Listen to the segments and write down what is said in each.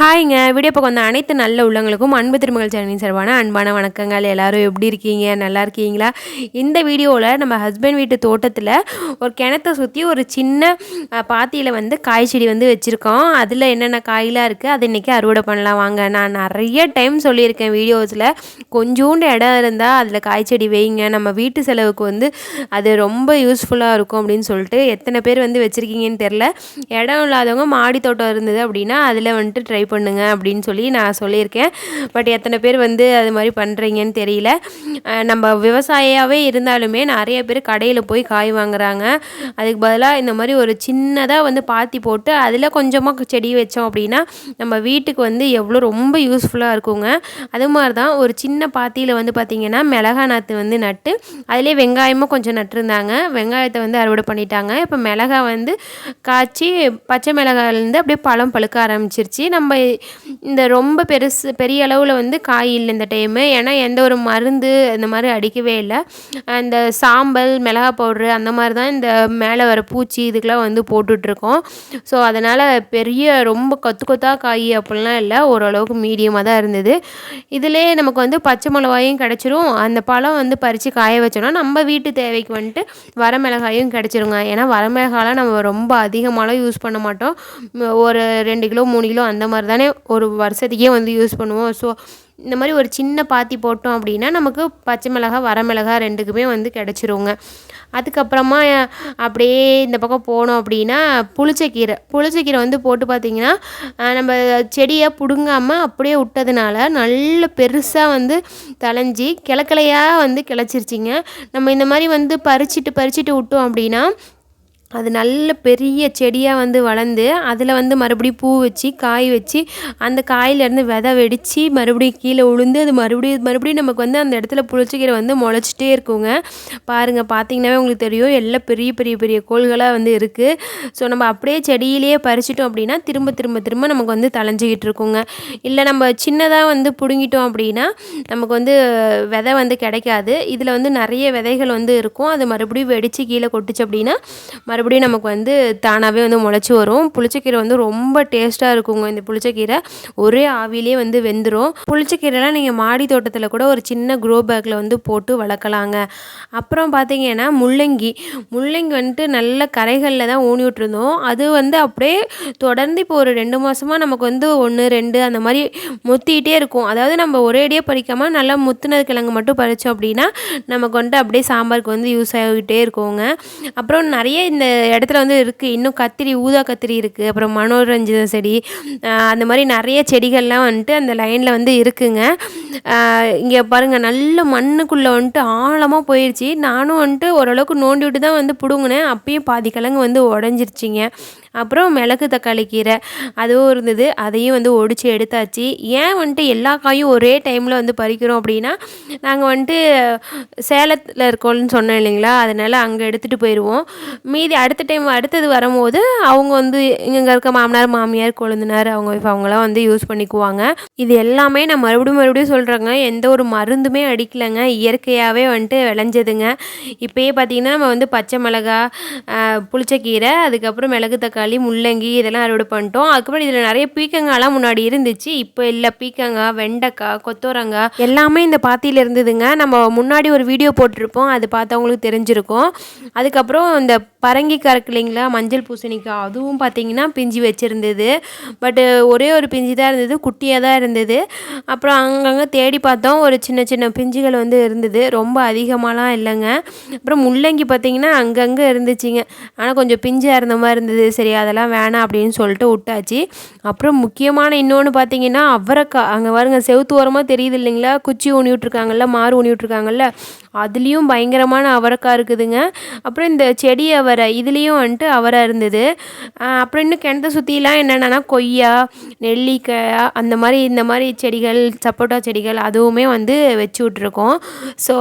ஹாய்ங்க. Video பக்கம் வந்த அனைத்து நல்ல உள்ளங்களுக்கும் அன்பு திருமகள் சேனலின் சார்பான அன்பான வணக்கங்கள். எல்லோரும் எப்படி இருக்கீங்க? நல்லா இருக்கீங்களா? இந்த வீடியோவில் நம்ம ஹஸ்பண்ட் வீட்டு தோட்டத்தில் ஒரு கிணத்தை சுற்றி ஒரு சின்ன பாத்தியில் வந்து காய் செடி வந்து வச்சுருக்கோம். அதில் என்னென்ன காயெலாம் இருக்குது அதை இன்றைக்கி அறுவடை பண்ணலாம். வாங்க நான் நிறைய டைம் சொல்லியிருக்கேன் வீடியோஸில். கொஞ்சோண்டு இடம் இருந்தால் அதில் காய் செடி வைங்க. நம்ம வீட்டு செலவுக்கு வந்து அது ரொம்ப யூஸ்ஃபுல்லாக இருக்கும் அப்படின்னு சொல்லிட்டு எத்தனை பேர் வந்து வச்சுருக்கீங்கன்னு தெரில இடம் இல்லாதவங்க மாடி தோட்டம் இருந்தது அப்படின்னா அதில் வந்துட்டு ட்ரை பண்ணுங்க அப்படின்னு சொல்லி நான் சொல்லியிருக்கேன். பட் எத்தனை பேர் வந்து அது மாதிரி பண்ணுறீங்கன்னு தெரியல. நம்ம விவசாயியாகவே இருந்தாலுமே நிறைய பேர் கடையில் போய் காய் வாங்குறாங்க. அதுக்கு பதிலாக இந்த மாதிரி ஒரு சின்னதாக வந்து பாத்தி போட்டு அதில் கொஞ்சமாக செடி வச்சோம் அப்படின்னா நம்ம வீட்டுக்கு வந்து எவ்வளோ ரொம்ப யூஸ்ஃபுல்லாக இருக்குங்க. அது மாதிரி தான் ஒரு சின்ன பாத்தியில் வந்து பார்த்திங்கன்னா மிளகா நாற்று வந்து நட்டு அதிலே வெங்காயமும் கொஞ்சம் நட்டுருந்தாங்க. வெங்காயத்தை வந்து அறுவடை பண்ணிட்டாங்க. இப்போ மிளகா வந்து காய்ச்சி பச்சை மிளகாயிலேருந்து அப்படியே பழம் பழுக்க ஆரம்பிச்சிருச்சு. நம்ம இந்த ரொம்ப பெருசு பெரிய அளவில் வந்து காய் இல்லை இந்த டைமு ஏன்னா எந்த ஒரு மருந்து இந்த மாதிரி அடிக்கவே இல்லை. அந்த சாம்பல் மிளகா பவுட்ரு அந்த மாதிரி தான் இந்த மேலே வர பூச்சி இதுக்கெலாம் வந்து போட்டுட்ருக்கோம். ஸோ அதனால் பெரிய ரொம்ப கொத்து கொத்தாக காய் அப்படிலாம் இல்லை. ஓரளவுக்கு மீடியமாக தான் இருந்தது. இதிலே நமக்கு வந்து பச்சை மிளகாயும் கிடச்சிரும். அந்த பழம் வந்து பறித்து காய வச்சோன்னா நம்ம வீட்டு தேவைக்கு வந்துட்டு வரமிளகாயும் கிடச்சிருங்க. ஏன்னா வரமிளகாலாம் நம்ம ரொம்ப அதிகமாகலாம் யூஸ் பண்ண மாட்டோம். ஒரு ரெண்டு கிலோ மூணு கிலோ அந்த மாதிரி தானே ஒரு வருஷத்துக்கே வந்து யூஸ் பண்ணுவோம். ஸோ இந்த மாதிரி ஒரு சின்ன பாத்தி போட்டோம் அப்படின்னா நமக்கு பச்சை மிளகா வரமிளகா ரெண்டுக்குமே வந்து கிடச்சிருங்க. அதுக்கப்புறமா அப்படியே இந்த பக்கம் போனோம் அப்படின்னா புளிச்சக்கீரை. புளிச்சக்கீரை வந்து போட்டு பார்த்திங்கன்னா நம்ம செடியை பிடுங்காமல் அப்படியே விட்டதுனால நல்ல பெருசாக வந்து தளைஞ்சி கிளக்கிளையாக வந்து கிளச்சிருச்சிங்க. நம்ம இந்த மாதிரி வந்து பறிச்சுட்டு பறிச்சுட்டு விட்டோம் அப்படின்னா அது நல்ல பெரிய செடியாக வந்து வளர்ந்து அதில் வந்து மறுபடியும் பூ வச்சு காய் வச்சு அந்த காயிலேருந்து விதை வெடித்து மறுபடியும் கீழே உளுந்து அது மறுபடியும் மறுபடியும் நமக்கு வந்து அந்த இடத்துல புளிச்சக்கீரை வந்து முளைச்சிட்டே இருக்குங்க. பாருங்கள் பார்த்தீங்கன்னாவே உங்களுக்கு தெரியும். எல்லாம் பெரிய பெரிய பெரிய கோள்களாக வந்து இருக்குது ஸோ நம்ம அப்படியே செடியிலேயே பறிச்சிட்டோம் அப்படின்னா திரும்ப திரும்ப திரும்ப நமக்கு வந்து தலைஞ்சிக்கிட்டு இருக்குங்க. இல்லை நம்ம சின்னதாக வந்து பிடுங்கிட்டோம் அப்படின்னா நமக்கு வந்து விதை வந்து கிடைக்காது. இதில் வந்து நிறைய விதைகள் வந்து இருக்கும். அது மறுபடியும் வெடித்து கீழே கொட்டுச்சு அப்படின்னா மறுபடியும் நமக்கு வந்து தானாகவே வந்து முளைச்சி வரும். புளிச்சக்கீரை வந்து ரொம்ப டேஸ்ட்டாக இருக்குங்க இந்த புளிச்சக்கீரை. ஒரே ஆவிலே வந்து வெந்துடும் புளிச்சக்கீரைலாம் நீங்கள் மாடி தோட்டத்தில் கூட ஒரு சின்ன க்ரோ பேக்கில் வந்து போட்டு வளர்க்கலாங்க. அப்புறம் பார்த்தீங்கன்னா முள்ளங்கி. முள்ளங்கி வந்துட்டு நல்ல கரைகளில் தான் ஊனி விட்டுருந்தோம். அது வந்து அப்படியே தொடர்ந்து இப்போ ஒரு ரெண்டு மாதமாக நமக்கு வந்து ஒன்று ரெண்டு அந்த மாதிரி முத்திக்கிட்டே இருக்கும். அதாவது நம்ம ஒரேடியாக பறிக்காமல் நல்லா முத்துனது கிழங்கு மட்டும் பறித்தோம் அப்படின்னா நமக்கு வந்துட்டு அப்படியே சாம்பாருக்கு வந்து யூஸ் ஆகிட்டே இருக்குங்க. அப்புறம் நிறைய இந்த இடத்துல வந்து இருக்குது இன்னும் கத்திரி ஊதா கத்திரி இருக்குது அப்புறம் மனோரஞ்சித செடி அந்த மாதிரி நிறைய செடிகள்லாம் வந்துட்டு அந்த லைனில் வந்து இருக்குங்க. இங்கே பாருங்கள் நல்ல மண்ணுக்குள்ளே வந்துட்டு ஆழமாக போயிடுச்சு நானும் வந்துட்டு ஓரளவுக்கு நோண்டி விட்டு தான் வந்து பிடுங்கினேன். அப்பயும் பாதி கிழங்கு வந்து உடஞ்சிருச்சிங்க. அப்புறம் மிளகு தக்காளி கீரை அதுவும் இருந்தது. அதையும் வந்து ஒடிச்சு எடுத்தாச்சு. ஏன் வந்துட்டு எல்லா காயும் ஒரே டைமில் வந்து பறிக்கிறோம் அப்படின்னா நாங்கள் வந்துட்டு சேலத்தில் இருக்கோம்னு சொன்னோம் இல்லைங்களா? அதனால் அங்கே எடுத்துகிட்டு போயிடுவோம் மீதி அடுத்த டைம் அடுத்தது வரும்போது அவங்க வந்து இங்கே இருக்க மாமனார் மாமியார் கொழுந்தினார் அவங்க அவங்களாம் வந்து யூஸ் பண்ணிக்குவாங்க. இது எல்லாமே நான் மறுபடியும் மறுபடியும் சொல்கிறேங்க எந்த ஒரு மருந்துமே அடிக்கலைங்க. இயற்கையாகவே வந்துட்டு விளைஞ்சதுங்க. இப்போயே பார்த்திங்கன்னா நம்ம வந்து பச்சை மிளகா புளிச்சக்கீரை அதுக்கப்புறம் மிளகு தக்காளி தக்காளி முள்ளங்கி இதெல்லாம் அறுவடை பண்ணிட்டோம். அதுக்கப்புறம் இதில் நிறைய பீக்கங்காய்லாம் முன்னாடி இருந்துச்சு. இப்போ இல்லை பீக்கங்காய் வெண்டைக்காய் கொத்தவரங்காய் எல்லாமே இந்த பாத்தியில் இருந்ததுங்க. நம்ம முன்னாடி ஒரு வீடியோ போட்டிருப்போம். அது பார்த்தவங்களுக்கு தெரிஞ்சிருக்கும். அதுக்கப்புறம் இந்த பரங்கி கறக்கு இல்லைங்களா மஞ்சள் பூசணிக்காய் அதுவும் பார்த்திங்கன்னா பிஞ்சு வச்சுருந்தது. பட்டு ஒரே ஒரு பிஞ்சு தான் இருந்தது. குட்டியாக தான் இருந்தது. அப்புறம் அங்கங்கே தேடி பார்த்தோம். ஒரு சின்ன சின்ன பிஞ்சுகள் வந்து இருந்தது. ரொம்ப அதிகமாகலாம் இல்லைங்க. அப்புறம் முள்ளங்கி பார்த்திங்கன்னா அங்கங்கே இருந்துச்சுங்க. ஆனால் கொஞ்சம் பிஞ்சாக இருந்த மாதிரி இருந்தது. சரி சரி அதெல்லாம் வேணாம் அப்படின்னு சொல்லிட்டு விட்டாச்சு. அப்புறம் முக்கியமான இன்னொன்று பார்த்தீங்கன்னா அவரைக்காய் அங்கே பாருங்க செவுத்து ஓரமாக தெரியுது இல்லைங்களா? குச்சி ஊனி விட்ருக்காங்கல்ல மாறு ஊனி விட்ருக்காங்கல்ல அதுலேயும் பயங்கரமான அவரைக்காய் இருக்குதுங்க. அப்புறம் இந்த செடி அவரை இதுலேயும் வந்துட்டு அவரை இருந்தது. அப்புறம் இன்னும் கிணத்த சுற்றிலாம் என்னென்னா கொய்யா நெல்லிக்காய் அந்த மாதிரி இந்த மாதிரி செடிகள் சப்போட்டா செடிகள் அதுவுமே வந்து வச்சு விட்ருக்கோம் ஸோ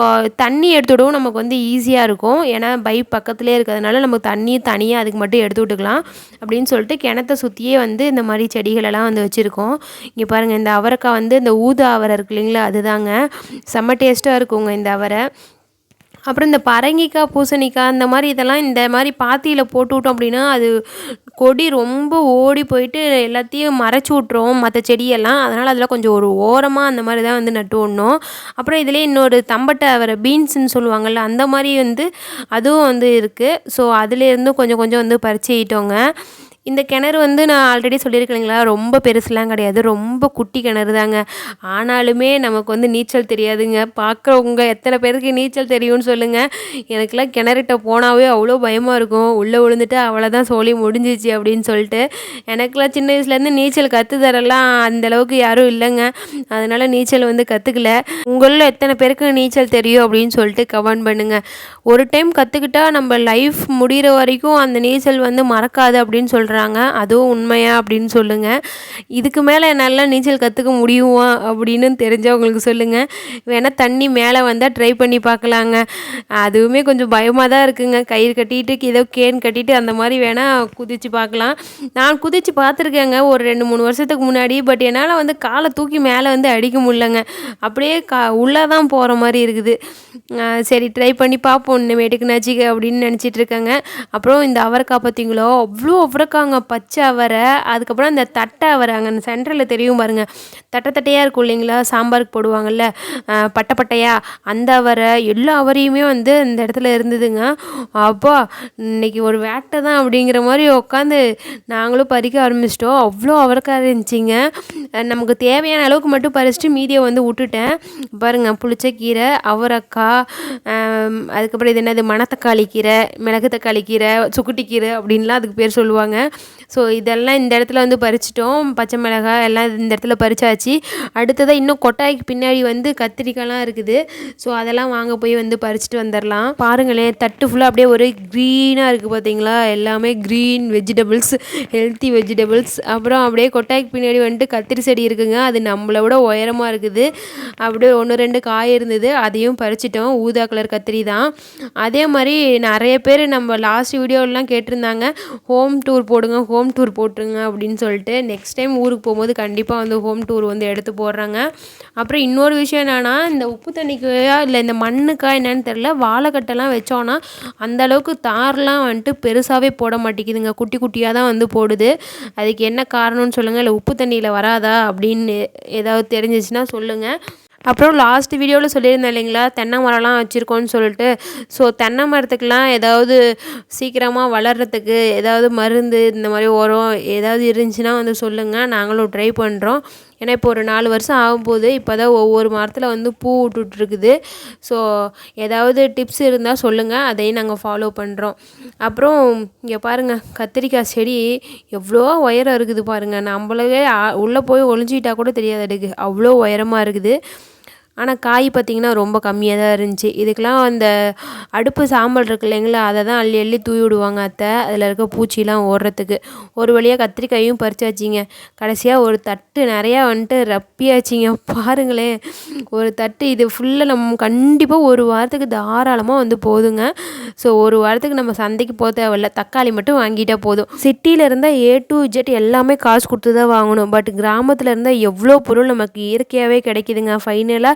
தண்ணி எடுத்து விடவும் நமக்கு வந்து ஈஸியாக இருக்கும். ஏன்னா பைப் பக்கத்துலேயே இருக்கிறதுனால நமக்கு தண்ணி தனியாக அதுக்கு மட்டும் எடுத்து விட்டுக்கலாம். அப்படின்னு சொல்லிட்டு கிணத்த சுற்றியே வந்து இந்த மாதிரி செடிகளெல்லாம் வந்து வச்சுருக்கோம். இங்கே பாருங்கள் இந்த அவரைக்காய் வந்து இந்த ஊதா அவரை இருக்கு இல்லைங்களா அதுதாங்க. செம்ம டேஸ்ட்டாக இருக்குங்க இந்த அவரை. அப்புறம் இந்த பரங்கிக்காய் பூசணிக்காய் இந்த மாதிரி இதெல்லாம் இந்த மாதிரி பாத்தியில் போட்டு விட்டோம் அப்படின்னா அது கொடி ரொம்ப ஓடி போயிட்டு எல்லாத்தையும் மறைச்சி விட்ரும் மற்ற செடியெல்லாம். அதனால் அதில் கொஞ்சம் ஒரு ஓரமாக அந்த மாதிரி தான் வந்து நட்டு விடணும். அப்புறம் இதிலே இன்னொரு தம்பட்டை வர பீன்ஸுன்னு சொல்லுவாங்கள்ல அந்த மாதிரி வந்து அதுவும் வந்து இருக்குது ஸோ அதுலேருந்தும் கொஞ்சம் கொஞ்சம் வந்து பறிச்சுக்கிட்டோங்க இந்த கிணறு வந்து நான் ஆல்ரெடி சொல்லியிருக்கேன் ரொம்ப பெருசுலாம் கிடையாது ரொம்ப குட்டி கிணறு தாங்க. ஆனாலுமே நமக்கு வந்து நீச்சல் தெரியாதுங்க. பார்க்குறவங்க எத்தனை பேருக்கு நீச்சல் தெரியும்னு சொல்லுங்கள் எனக்குலாம் கிணறுகிட்ட போனாவே அவ்வளோ பயமாக இருக்கும். உள்ளே விழுந்துட்டு அவ்வளோதான் சோழி முடிஞ்சிச்சு அப்படின்னு சொல்லிட்டு. எனக்குலாம் சின்ன வயசுலேருந்து நீச்சல் கற்று தரலாம் அந்தளவுக்கு யாரும் இல்லைங்க. அதனால் நீச்சல் வந்து கற்றுக்கல உங்களில் எத்தனை பேருக்கு நீச்சல் தெரியும் அப்படின்னு சொல்லிட்டு கமெண்ட் பண்ணுங்கள் ஒரு டைம் கற்றுக்கிட்டா நம்ம லைஃப் முடிகிற வரைக்கும் அந்த நீச்சல் வந்து மறக்காது அப்படின்னு சொல்கிறேன் சொல்கிறாங்க அதுவும் உண்மையா அப்படின்னு சொல்லுங்கள் இதுக்கு மேலே என்னால் நீச்சல் கற்றுக்க முடியுமா அப்படின்னு தெரிஞ்சவங்களுக்கு சொல்லுங்கள் வேணால் தண்ணி மேலே வந்தால் ட்ரை பண்ணி பார்க்கலாங்க. அதுவுமே கொஞ்சம் பயமாக தான் இருக்குங்க. கயிறு கட்டிட்டு ஏதோ கேன் கட்டிட்டு அந்த மாதிரி வேணால் குதித்து பார்க்கலாம். நான் குதித்து பார்த்துருக்கேங்க ஒரு ரெண்டு மூணு வருஷத்துக்கு முன்னாடி. பட் என்னால் வந்து காலை தூக்கி மேலே வந்து அடிக்க முடியலங்க. அப்படியே கா உள்ளே தான் போகிற மாதிரி இருக்குது. சரி ட்ரை பண்ணி பார்ப்போம். இன்னமேட்டுக்கு நச்சிக்க அப்படின்னு நினச்சிட்டு இருக்கேங்க. அப்புறம் இந்த அவரைக்காய் பார்த்தீங்களோ? அவ்வளோ அவரைக்காய் போடுவாங்க பச்சை அவரை. அதுக்கப்புறம் அந்த தட்டை அவரை அங்கே அந்த சென்டரில் தெரியும் பாருங்கள் தட்டை தட்டையாக இருக்கும் இல்லைங்களா? சாம்பாருக்கு போடுவாங்கள்ல பட்டை பட்டையாக அந்த அவரை எல்லா அவரையுமே வந்து இந்த இடத்துல இருந்ததுங்க. அப்பா இன்னைக்கு ஒரு வேட்டை தான் அப்படிங்கிற மாதிரி உட்காந்து நாங்களும் பறிக்க ஆரம்பிச்சிட்டோம். அவ்வளோ அவரைக்காய் இருந்துச்சிங்க. நமக்கு தேவையான அளவுக்கு மட்டும் பறிச்சுட்டு மீதியை வந்து விட்டுட்டேன். பாருங்கள் புளிச்சக்கீரை அவரக்காய் அதுக்கப்புறம் இது என்னது? மணத்தக்காளி கீரை மிளகு தக்காளி கீரை சுக்குட்டி கீரை அப்படின்லாம் அதுக்கு பேர் சொல்லுவாங்க. ஸோ இதெல்லாம் இந்த இடத்துல வந்து பறிச்சிட்டோம். பச்சை மிளகாய் எல்லாம் இந்த இடத்துல பறிச்சாச்சு. அடுத்ததாக இன்னும் கொட்டாய்க்கு பின்னாடி வந்து கத்திரிக்காய்லாம் இருக்குது. ஸோ அதெல்லாம் வாங்க போய் வந்து பறிச்சுட்டு வந்துடலாம் பாருங்களேன் தட்டு ஃபுல்லாக அப்படியே ஒரு க்ரீனாக இருக்குது பார்த்தீங்களா எல்லாமே க்ரீன் வெஜிடபிள்ஸ் ஹெல்த்தி வெஜிடபிள்ஸ் அப்புறம் அப்படியே கொட்டாய்க்கு பின்னாடி வந்துட்டு கத்திரி செடி இருக்குங்க. அது நம்மளை விட உயரமாக இருக்குது. அப்படியே ஒன்று ரெண்டு காய் இருந்தது. அதையும் பறிச்சிட்டோம். ஊதா கலர் கத்திரி தான். அதே மாதிரி நிறைய பேர் நம்ம லாஸ்ட் வீடியோலாம் கேட்டிருந்தாங்க. ஹோம் டூர் போடுங்க ஹோம் டூர் போட்டுருங்க அப்படின்னு சொல்லிட்டு நெக்ஸ்ட் டைம் ஊருக்கு போகும்போது கண்டிப்பாக வந்து ஹோம் டூர் வந்து எடுத்து போடுறாங்க. அப்புறம் இன்னொரு விஷயம் என்னென்னா இந்த உப்பு தண்ணிக்கையா இல்லை இந்த மண்ணுக்கா என்னன்னு தெரில வாழைக்கட்டெல்லாம் வச்சோன்னா அந்தளவுக்கு தார்லாம் வந்துட்டு பெருசாகவே போட மாட்டேங்குதுங்க. குட்டி குட்டியாக தான் வந்து போடுது. அதுக்கு என்ன காரணம்னு சொல்லுங்கள் இல்லை உப்பு தண்ணியில் வராதா அப்படின்னு ஏதாவது தெரிஞ்சிச்சுன்னா சொல்லுங்கள் அப்புறம் லாஸ்ட் வீடியோவில் சொல்லியிருந்தேன் இல்லைங்களா? தென்னை மரம்லாம் வச்சுருக்கோன்னு சொல்லிட்டு. ஸோ தென்னை மரத்துக்கெலாம் ஏதாவது சீக்கிரமாக வளர்கிறதுக்கு ஏதாவது மருந்து இந்த மாதிரி உரம் ஏதாவது இருந்துச்சுன்னா வந்து சொல்லுங்கள் நாங்களும் ட்ரை பண்ணுறோம் ஏன்னா இப்போ ஒரு நாலு வருஷம் ஆகும்போது இப்போ தான் ஒவ்வொரு மரத்தில் வந்து பூ விட்டுட்ருக்குது ஸோ ஏதாவது டிப்ஸ் இருந்தால் சொல்லுங்கள் அதையும் நாங்கள் ஃபாலோ பண்ணுறோம் அப்புறம் இங்கே பாருங்கள் கத்திரிக்காய் செடி எவ்வளோ உயரம் இருக்குது பாருங்கள் நம்மளவே உள்ளே போய் ஒளிஞ்சிக்கிட்டால் கூட தெரியாது. அதுக்கு அவ்வளோ உயரமாக இருக்குது. ஆனால் காய் பார்த்திங்கன்னா ரொம்ப கம்மியாக தான் இருந்துச்சு. இதுக்கெலாம் அந்த அடுப்பு சாம்பல் இருக்கு இல்லைங்களா அதை தான் அள்ளி அள்ளி தூவி விடுவாங்க அத்தை. அதில் இருக்க பூச்சிலாம் ஓடுறதுக்கு. ஒரு வழியாக கத்திரிக்காயும் பறிச்சாச்சிங்க. கடைசியாக ஒரு தட்டு நிறையா வந்துட்டு ரப்பியாச்சிங்க. பாருங்களேன். ஒரு தட்டு இது ஃபுல்லாக நம்ம கண்டிப்பாக ஒரு வாரத்துக்கு தாராளமாக வந்து போதுங்க. ஸோ ஒரு வாரத்துக்கு நம்ம சந்தைக்கு போக தேவையில்ல. தக்காளி மட்டும் வாங்கிட்டால் போதும். சிட்டியில் இருந்தால் ஏ டு ஜெட் எல்லாமே காசு கொடுத்து தான் வாங்கணும். பட் கிராமத்தில் இருந்தால் எவ்வளோ பொருள் நமக்கு இயற்கையாகவே கிடைக்குதுங்க. ஃபைனலாக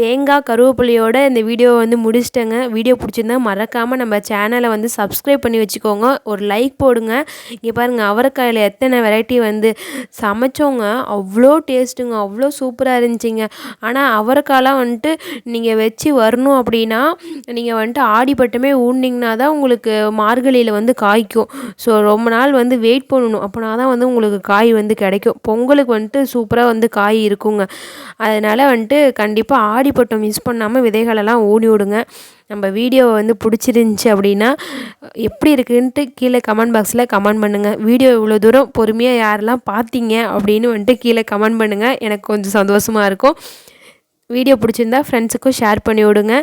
தேங்காய் கருவேப்பிலையோட இந்த வீடியோவை வந்து முடிச்சிட்டேங்க. வீடியோ பிடிச்சிருந்தா மறக்காமல் நம்ம சேனலை வந்து சப்ஸ்கிரைப் பண்ணி வச்சுக்கோங்க. ஒரு லைக் போடுங்க. இங்கே பாருங்கள் அவரைக்காயில் எத்தனை வெரைட்டி வந்து சமைச்சோங்க. அவ்வளோ டேஸ்ட்டுங்க அவ்வளோ சூப்பராக இருந்துச்சிங்க. ஆனால் அவரைக்காயெலாம் வந்துட்டு நீங்கள் வச்சு வரணும் அப்படின்னா நீங்கள் வந்துட்டு ஆடிப்பட்டமே ஊண்டிங்கன்னா தான் உங்களுக்கு மார்கழியில் வந்து காய்க்கும். ஸோ ரொம்ப நாள் வந்து வெயிட் பண்ணணும். அப்போனா தான் வந்து உங்களுக்கு காய் வந்து கிடைக்கும். பொங்கலுக்கு வந்துட்டு சூப்பராக வந்து காய் இருக்குங்க. அதனால் வந்துட்டு கண்டிப்பாக ஆடி ஆடிப்பட்டம் மிஸ் பண்ணாமல் விதைகளெல்லாம் ஓடி விடுங்க. நம்ம வீடியோவை வந்து பிடிச்சிருந்துச்சி அப்படின்னா எப்படி இருக்குன்ட்டு கீழே கமெண்ட் பாக்ஸில் கமெண்ட் பண்ணுங்கள் வீடியோ இவ்வளோ தூரம் பொறுமையாக யாரெல்லாம் பார்த்தீங்க அப்படின்னு வந்துட்டு கீழே கமெண்ட் பண்ணுங்கள் எனக்கு கொஞ்சம் சந்தோஷமாக இருக்கும். வீடியோ பிடிச்சிருந்தா ஃப்ரெண்ட்ஸுக்கும் ஷேர் பண்ணி விடுங்க.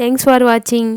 தேங்க்ஸ் ஃபார் வாட்சிங்